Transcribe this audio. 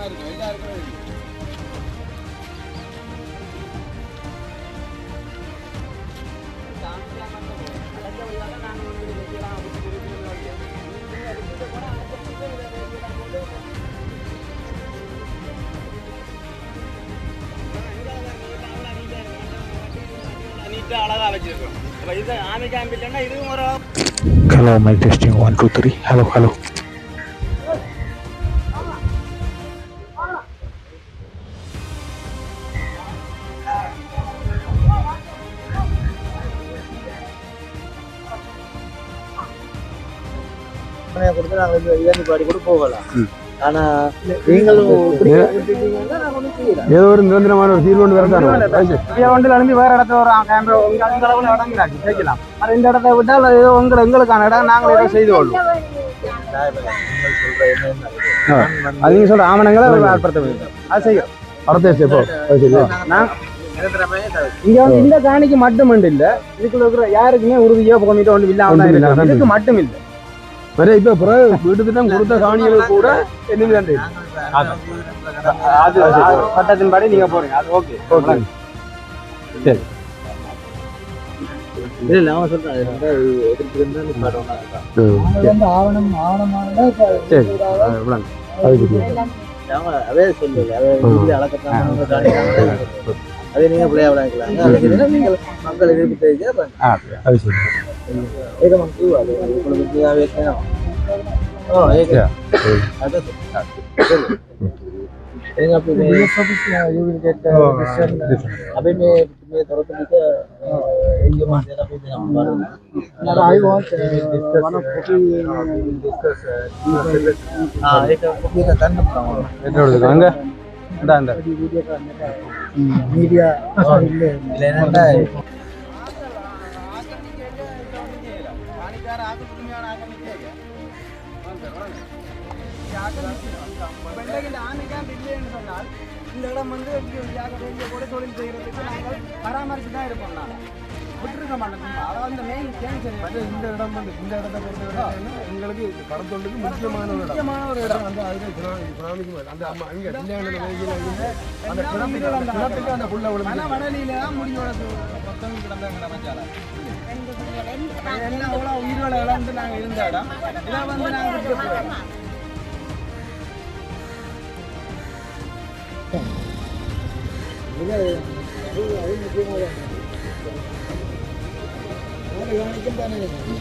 ஓப்பனாக இருக்கும் எல்லாருக்குமே அழகாக வச்சிருக்கோம். இப்போ இது ஆமி கேம்ப் இல்லைன்னா இதுவும் ஒரு hello my testing one two three hello hello hello. கொடுத்து நாங்கள் இயங்கி பாடி கூட போகலாம். நீங்களும் ஏதோ ஒரு நிரந்தரமான ஒரு தீர்வு ஒன்று வரதான் வண்டியில் இருந்து வேற இடத்துல ஒரு கேமரா கேட்கலாம் இந்த இடத்த விட்டால் ஏதோ உங்களை எங்களுக்கான இடம். நாங்கள் ஏதோ செய்து கொள்வோம். நீங்கள் சொல்ற ஆவணங்களை ஏற்படுத்த வேண்டும். அது செய்யும் அடுத்த தவிர இங்க வந்து இந்த காணிக்கு மட்டும் இல்ல. இதுக்குள்ள இருக்கிற யாருக்குமே உறுதியோ தான் ஒன்றும் இல்ல, இருக்கு. அதான் இதுக்கு மட்டும் இல்ல. பிறகு வீட்டு திட்டம் கொடுத்த காணிகள் கூட என்னது தான் அது சட்டத்தின்படி நீங்க போறீங்க. அது ஓகே. ஓகே. இல்ல இல்ல அவன் சொல்றான். ஆவணம் ஆவணமான சரி. அது சரி. சொல்லல நீங்க பிள்ளையா விளையாடலாம் அதுக்கு நீங்கள் ඒක මම කිව්වා ඒගොල්ලෝ විද්‍යාවෙත් යනවා. ඔව් ඒක. අද එහෙනම් අපි මේ you will get question අපි මේ මේ තොරතුරු ටික එළිය මාතේ අපි දෙනවා බලන්න. I want uh, one of the discuss ආ ඒක කොහේ ගන්න පුළුවන්. එතකොට ගංග දාන්න. මීඩියා ඉන්නේ. ඉලෙනටයි. ಕಾಣಿಕಾರ ಆಗ ಉದ್ಯಮಿಯಾನ ಆಗ ನಿಂತಿದೆ பெண்டகில் ஆணைக்கான் இல்லை என்று சொன்னால் இந்த இடம் வந்து யாகம் வெளியே கூட தொழில் செய்கிறதுக்கு நாங்கள் பராமரித்து தான் இருப்போம் நாங்கள் விட்டுருக்க மாட்டோம் சும்மா. அதாவது இந்த மெயின் கேன்சர் இந்த இடம் வந்து இந்த இடத்தை பொறுத்தவரை எங்களுக்கு கடத்தொண்டுக்கு முக்கியமான ஒரு இடம். முக்கியமான ஒரு இடம். அந்த அதுக்கு சுனாமிக்கு அந்த அம்மா இருந்து அந்த கிணத்துக்கு அந்த கிணத்துக்கு அந்த புள்ள விழுந்து வடலியில தான் முடியோட பக்கம் கிடந்தாங்க மச்சால எல்லாம் அவ்வளோ உயிரோட இழந்து நாங்கள் இருந்த இடம். இதை வந்து நாங்கள் விட்டு കാണിക്കും തന്നെ